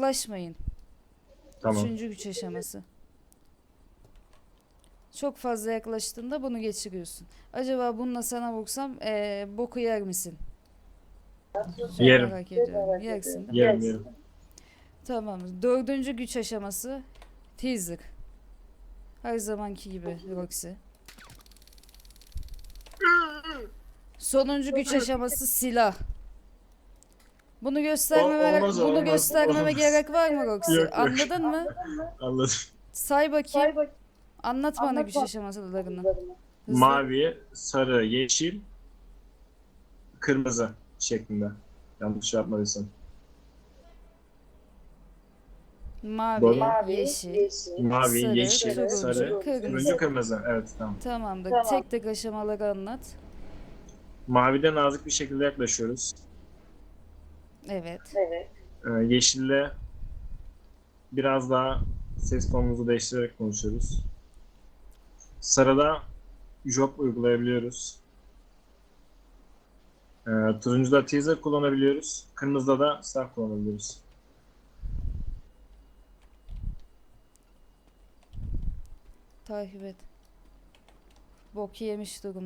yaklaşmayın. Tamam. Üçüncü güç aşaması. Çok fazla yaklaştığında bunu geçiriyorsun. Acaba bununla sana vursam eee boku yer misin? Yerim. Merak ediyorum. Yersin değil mi? Yerim yerim. Tamam. Dördüncü güç aşaması teaser. Her zamanki gibi Roxy. Sonuncu güç aşaması silah. Bunu göstermeme, olmaz, bunu olmaz, göstermeme olmaz. gerek var mı Roxy? Yok, yok. Anladın mı? Anladım. Say bakayım. Say bak Anlat bana Anlat güç aşamalarını. Hızlı. Mavi, sarı, yeşil, kırmızı şeklinde. Yanlış yapmadıysam. Mavi, Doğru. mavi, yeşil. yeşil, Mavi, Sarı, yeşil, turuncu, sarı, kırmızı. turuncu, kırmızı. Evet tamam. Tamamdır. Tamam. Tek tek aşamaları anlat. Mavide nazik bir şekilde yaklaşıyoruz. Evet. Evet. Ee, yeşille biraz daha ses tonumuzu değiştirerek konuşuyoruz. Sarıda job uygulayabiliyoruz. Ee, turuncuda teaser kullanabiliyoruz. Kırmızıda da staff kullanabiliyoruz. Takip et. Bok yemiş durum.